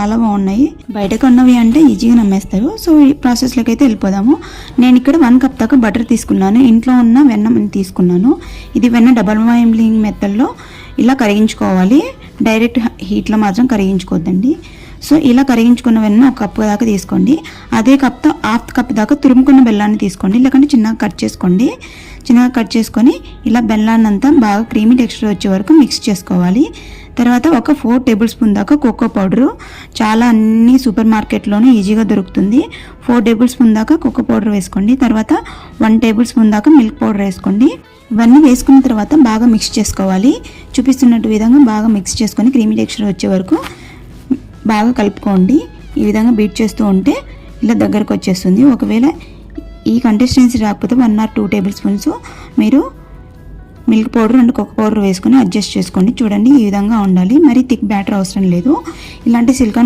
చాలా బాగున్నాయి. బయట కొన్నవి అంటే ఈజీగా నమ్మేస్తారు. సో ఈ ప్రాసెస్లోకి అయితే వెళ్ళిపోదాము. నేను ఇక్కడ వన్ కప్ దాకా బటర్ తీసుకున్నాను. ఇంట్లో ఉన్న వెన్న తీసుకున్నాను. ఇది వెన్న డబల్ బాయిలింగ్ మెథడ్లో ఇలా కరిగించుకోవాలి. డైరెక్ట్ హీట్లో మాత్రం కరిగించుకోవద్దండి. సో ఇలా కరిగించుకున్న వెన్న ఒక కప్పు దాకా తీసుకోండి. అదే కప్తో హాఫ్ కప్ దాకా తురుముకున్న బెల్లాన్ని తీసుకోండి. లేకుంటే చిన్నగా కట్ చేసుకోండి. చిన్నగా కట్ చేసుకొని ఇలా బెల్లాన్ని అంతా బాగా క్రీమీ టెక్స్చర్ వచ్చే వరకు మిక్స్ చేసుకోవాలి. తర్వాత ఒక ఫోర్ టేబుల్ స్పూన్ దాకా కోకో పౌడరు. చాలా అన్ని సూపర్ మార్కెట్లోనూ ఈజీగా దొరుకుతుంది. ఫోర్ టేబుల్ స్పూన్ దాకా కోకో పౌడర్ వేసుకోండి. తర్వాత వన్ టేబుల్ స్పూన్ దాకా మిల్క్ పౌడర్ వేసుకోండి. ఇవన్నీ వేసుకున్న తర్వాత బాగా మిక్స్ చేసుకోవాలి. చూపిస్తున్నట్టు విధంగా బాగా మిక్స్ చేసుకొని క్రీమీ టెక్స్చర్ వచ్చే వరకు బాగా కలుపుకోండి. ఈ విధంగా బీట్ చేస్తూ ఉంటే ఇలా దగ్గరకు వచ్చేస్తుంది. ఒకవేళ ఈ కన్సిస్టెన్సీ రాకపోతే one or two tablespoons మీరు milk powder and cocoa powder వేసుకొని అడ్జస్ట్ చేసుకోండి. చూడండి ఈ విధంగా ఉండాలి. మరి థిక్ బ్యాటర్ అవసరం లేదు. ఇలాంటి సిలికాన్